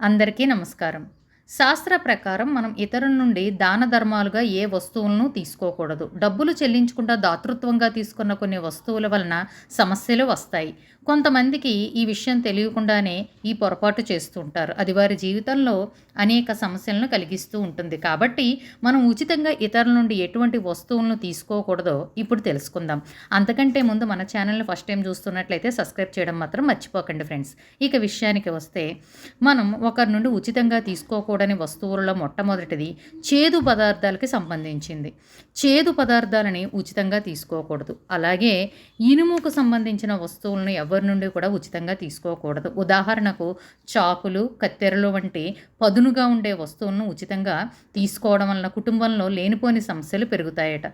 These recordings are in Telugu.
అందరికీ నమస్కారం. శాస్త్ర ప్రకారం మనం ఇతరుల నుండి దాన ధర్మాలుగా ఏ వస్తువులను తీసుకోకూడదు. డబ్బులు చెల్లించకుండా దాతృత్వంగా తీసుకున్న కొన్ని వస్తువుల వలన సమస్యలు వస్తాయి. కొంతమందికి ఈ విషయం తెలియకుండానే ఈ పొరపాటు చేస్తుంటారు అది వారి జీవితంలో అనేక సమస్యలను కలిగిస్తూ ఉంటుంది. కాబట్టి మనం ఉచితంగా ఇతరుల నుండి ఎటువంటి వస్తువులను తీసుకోకూడదో ఇప్పుడు తెలుసుకుందాం. అంతకంటే ముందు మన ఛానల్ని ఫస్ట్ టైం చూస్తున్నట్లయితే సబ్స్క్రైబ్ చేయడం మాత్రం మర్చిపోకండి ఫ్రెండ్స్. ఇక విషయానికి వస్తే మనం ఒకరి నుండి ఉచితంగా తీసుకోకూడని వస్తువులలో మొట్టమొదటిది చేదు పదార్థాలకి సంబంధించింది. చేదు పదార్థాలని ఉచితంగా తీసుకోకూడదు. అలాగే ఇనుముకు సంబంధించిన వస్తువులను ఎవరు నుండి కూడా ఉచితంగా తీసుకోకూడదు. ఉదాహరణకు చాకులు కత్తెరలు వంటి పదునుగా ఉండే వస్తువులను ఉచితంగా తీసుకోవడం వలన కుటుంబంలో లేనిపోని సమస్యలు పెరుగుతాయట.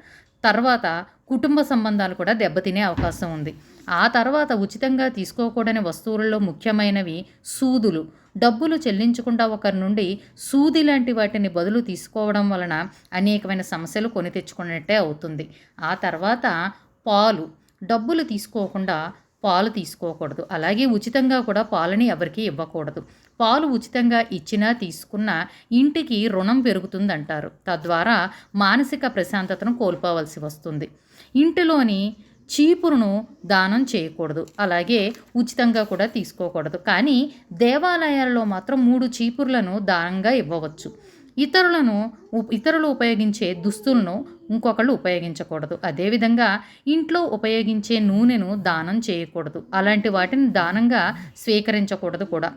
తర్వాత కుటుంబ సంబంధాలు కూడా దెబ్బతినే అవకాశం ఉంది. ఆ తర్వాత ఉచితంగా తీసుకోకూడని వస్తువులలో ముఖ్యమైనవి సూదులు. డబ్బులు చెల్లించకుండా ఒకరి నుండి సూది లాంటి వాటిని బదులు తీసుకోవడం వలన అనేకమైన సమస్యలు కొని తెచ్చుకున్నట్టే అవుతుంది. ఆ తర్వాత పాలు. డబ్బులు తీసుకోకుండా పాలు తీసుకోకూడదు. అలాగే ఉచితంగా కూడా పాలని ఎవరికి ఇవ్వకూడదు. పాలు ఉచితంగా ఇచ్చినా తీసుకున్నా ఇంటికి రుణం పెరుగుతుందంటారు. తద్వారా మానసిక ప్రశాంతతను కోల్పోవలసి వస్తుంది. ఇంటిలోని చీపురును దానం చేయకూడదు. అలాగే ఉచితంగా కూడా తీసుకోకూడదు. కానీ దేవాలయాలలో మాత్రం మూడు చీపుర్లను దానంగా ఇవ్వవచ్చు. ఇతరులను ఇతరులు ఉపయోగించే దుస్తులను ఇంకొకళ్ళు ఉపయోగించకూడదు. అదేవిధంగా ఇంట్లో ఉపయోగించే నూనెను దానం చేయకూడదు. అలాంటి వాటిని దానంగా స్వీకరించకూడదు కూడా.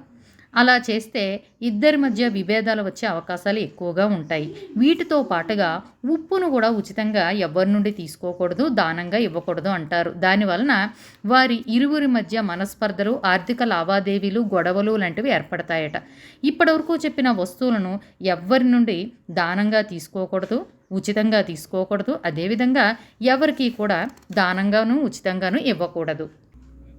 అలా చేస్తే ఇద్దరి మధ్య విభేదాలు వచ్చే అవకాశాలు ఎక్కువగా ఉంటాయి. వీటితో పాటుగా ఉప్పును కూడా ఉచితంగా ఎవరి నుండి తీసుకోకూడదు దానంగా ఇవ్వకూడదు అంటారు. దానివలన వారి ఇరువురి మధ్య మనస్పర్ధలు ఆర్థిక లావాదేవీలు గొడవలు లాంటివి ఏర్పడతాయట. ఇప్పటివరకు చెప్పిన వస్తువులను ఎవ్వరి నుండి దానంగా తీసుకోకూడదు ఉచితంగా తీసుకోకూడదు. అదేవిధంగా ఎవరికి కూడా దానంగాను ఉచితంగాను ఇవ్వకూడదు.